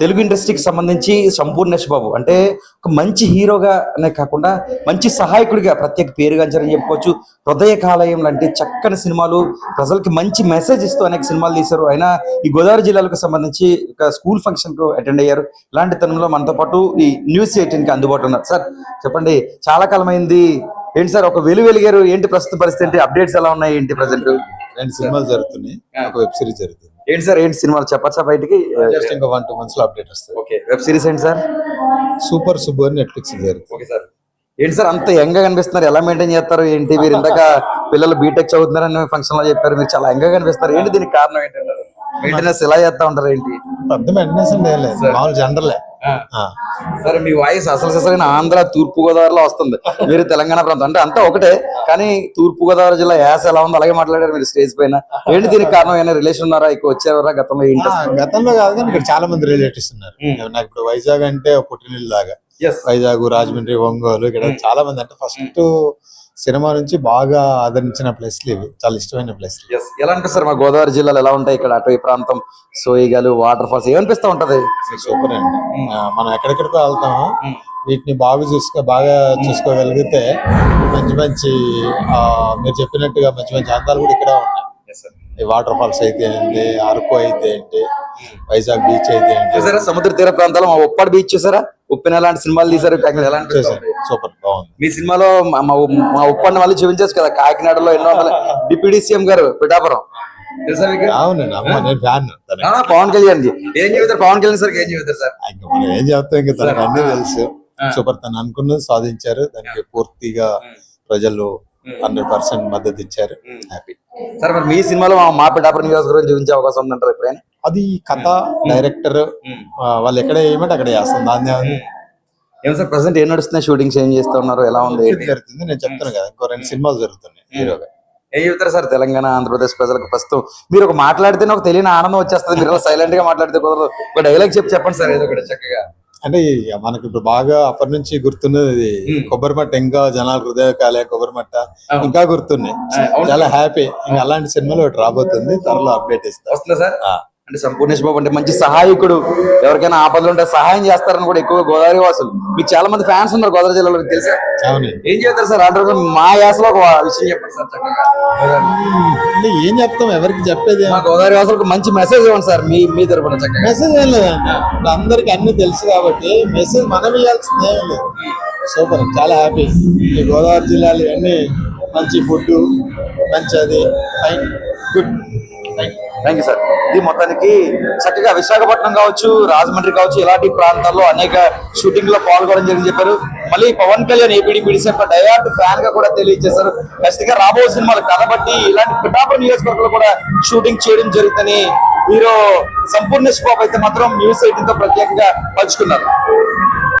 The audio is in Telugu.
తెలుగు ఇండస్ట్రీకి సంబంధించి సంపూర్ణేష్ బాబు. అంటే ఒక మంచి హీరోగా అనే కాకుండా మంచి సహాయకుడిగా ప్రత్యేక పేరుగాంచారని చెప్పుకోవచ్చు హృదయ కాలయం లాంటి చక్కని సినిమాలు ప్రజలకి మంచి మెసేజ్ ఇస్తూ అనేక సినిమాలు తీశారు. అయినా ఈ గోదావరి జిల్లాలకు సంబంధించి ఒక స్కూల్ ఫంక్షన్కు అటెండ్ అయ్యారు. ఇలాంటి తరుణంలో మనతో పాటు ఈ న్యూస్ ఎయిటీన్కి అందుబాటులో ఉన్నారు. సార్ చెప్పండి చాలా కాలమైంది. ఏంటి సార్ ఒక వెలు వెలిగారు. ఏంటి ప్రస్తుత పరిస్థితి? ఏంటి అప్డేట్స్ ఎలా ఉన్నాయి? ఏంటి ప్రజెంట్? రెండు సినిమాలు జరుగుతున్నాయి. ఒక వెబ్ సిరీస్ జరుగుతుంది. ఏంటి సార్? ఏంటి సినిమాలు? చెప్పచ్చా బయటికి. జస్ట్ ఇంకా వన్ టూ మంత్స్లో అప్డేట్ వస్తుంది. ఓకే. వెబ్ సిరీస్ ఏంటి సార్? సూపర్ సుబ్బు అని నెట్ఫ్లిక్స్ ఓకే సార్. ఏంటి సార్ అంత యంగ్గా కనిపిస్తున్నారు? ఎలా మెయింటైన్ చేస్తారు? ఏంటి మీరు ఇందాక పిల్లలు బీటెక్ చదువుతున్నారని ఫంక్షన్లో చెప్పారు. మీరు చాలా యంగ్గా కనిపిస్తున్నారు. ఏంటి దీనికి కారణం ఏంటంటారు మెయింటెనెన్స్ ఎలా చేస్తా ఉంటారు ఏంటి? పెద్ద మెయింటెనెన్స్ అంటే మామూలు జనరలే సరే మీ వాయిస్ అసలు అసలు ఆంధ్ర తూర్పు గోదావరిలో వస్తుంది. మీరు తెలంగాణ ప్రాంతం. అంటే అంతా ఒకటే కానీ తూర్పు గోదావరి జిల్లా యాస ఎలా ఉందో అలాగే మాట్లాడారు మీరు స్టేజ్ పైన. ఏంటి దీనికి కారణం? ఏమైనా రిలేషన్ ఉన్నారా? ఎక్కువ వచ్చారా? గతంలో ఏంటి గతంలో కాదు కానీ ఇక్కడ చాలా మంది రిలేటివ్స్ ఉన్నారు. నాకు ఇప్పుడు వైజాగ్ అంటే ఒక పుట్టినిల్లు లాగా. ఎస్ వైజాగ్ రాజమండ్రి ఒంగోలు ఇక్కడ. చాలా మంది. అంటే ఫస్ట్ సినిమా నుంచి బాగా ఆదరించిన ప్లేస్లు ఇవి. చాలా ఇష్టమైన ప్లేస్లు. ఎస్ ఎలా అనిపిస్తారు మా గోదావరి జిల్లాలో ఎలా ఉంటాయి ఇక్కడ అటవీ ప్రాంతం సోయిగాలు వాటర్ ఫాల్స్ ఏమనిపిస్తా ఉంటది? సూపర్ అండి. మనం ఎక్కడెక్కడికో వెళ్తాము. వీటిని బాగా చూసుకో బాగా చూసుకోగలిగితే మంచి మంచి ఆ, మీరు చెప్పినట్టుగా మంచి మంచి అందాలు కూడా ఇక్కడ ఉన్నాయి. ఈ వాటర్ ఫాల్స్ అయితే ఏంటి? అరకు అయితే ఏంటి? వైజాగ్ బీచ్ అయితే ఏంటి? చూసారా? సముద్ర తీర ప్రాంతాలు? మా ఉప్పాడు బీచ్ చూసారా? ఉప్పిన ఎలాంటి సినిమాలు తీసారు. అక్కడ ఎలా అనిపిస్తుంది? చూసాను. సూపర్. బాగుంది. మీ సినిమాలో మా- ఉప్పాడిని వాళ్ళు చూపించచ్చు కదా కాకినాడలో ఎన్నో వందల డిప్యూటీ సీఎం గారు పిఠాపురం. పవన్ కళ్యాణ్. ఏం చెబుతారు? పవన్ కళ్యాణ్ సార్ ఏం చెబుతారు సార్? మనం ఏం చెప్తాం ఇంకా తనకు అన్ని తెలుసు. సూపర్. తను అనుకున్నది సాధించారు. దానికి పూర్తిగా ప్రజలు హండ్రెడ్ పర్సెంట్ మద్దతు ఇచ్చారు. హ్యాపీ సార్ మరి మీ సినిమాలో మా- మా పిఠాపురం నియోజకవర్గం చూపించే అవకాశం ఉందంటారు ఎప్పుడైనా? అది కథ డైరెక్టర్ వాళ్ళు ఎక్కడ ఏమంటే అక్కడ చేస్తాం దాన్ని? ఏం సార్ ప్రజెంట్ ఏం నడుస్తున్నాయి షూటింగ్స్ ఏం చేస్తా ఉన్నారు ఎలా ఉంది? జరుగుతుంది. నేను చెప్తాను కదా ఇంకో రెండు సినిమాలు జరుగుతున్నాయి హీరోగా. ఏం చెబుతారు సార్? తెలంగాణ ఆంధ్రప్రదేశ్ ప్రజలకు ప్రస్తుతం మీరు ఒక మాట్లాడితేనే ఒక తెలియని ఆనందం వచ్చేస్తుంది. మీరు సైలెంట్గా మాట్లాడితే కుదరదు. ఒక డైలాగ్ చెప్పి చెప్పండి సార్ ఏదో ఒకటి చక్కగా. అంటే మనకి ఇప్పుడు బాగా అప్పటి నుంచి గుర్తున్నది మ్మ్. కొబ్బరి మట్ట ఇంకా జనాల హృదయ కాలే కొబ్బరి మట్ట అవును. ఇంకా గుర్తున్నాయి. చాలా హ్యాపీ ఇంకా అలాంటి సినిమాలు ఒకటి రాబోతుంది త్వరలో అప్డేట్ ఇస్తా వస్తుందా సార్. అంటే సంపూర్ణేష్ బాబు అంటే మంచి సహాయకుడు. ఎవరికైనా ఆపదలు ఉంటే సహాయం చేస్తారని కూడా ఎక్కువ గోదావరి వాసులు. మీకు చాలా మంది ఫ్యాన్స్ ఉన్నారు గోదావరి జిల్లాలో తెలుసా? ఏం చేస్తారు సార్? అంటే మా యాసలో ఒక విషయం చెప్పండి సార్ చక్కగా. అంటే ఏం చెప్తాం? ఎవరికి చెప్పేది మా గోదావరి వాసులకు మంచి మెసేజ్ ఇవ్వండి సార్ మీ మీ తరపున చక్కగా. మెసేజ్ ఏం లేదండి. ఇప్పుడు అందరికి అన్ని తెలుసు కాబట్టి మెసేజ్ మనం ఇవ్వాల్సింది ఏం లేదు. సూపర్ చాలా హ్యాపీ. ఈ గోదావరి జిల్లాలో అన్ని మంచి ఫుడ్ మంచి అది fine good. Thank you sir ఇది మొత్తానికి చక్కగా విశాఖపట్నం కావచ్చు రాజమండ్రి కావచ్చు ఇలాంటి ప్రాంతాల్లో అనేక షూటింగ్లో పాల్గొనడం జరిగింది చెప్పారు. మళ్ళీ పవన్ కళ్యాణ్ ఏపీడీ పిడిసి డయాట్ ఫ్యాన్గా కూడా తెలియజేశారు. ఖచ్చితంగా రాబో సినిమాలు కనబట్టి ఇలాంటి పిఠాపురం నియోజకవర్గంలో కూడా షూటింగ్ చేయడం జరుగుతుందని హీరో సంపూర్ణ బాబు అయితే మాత్రం న్యూస్ ఎయిటీన్తో ప్రత్యేకంగా పంచుకున్నారు.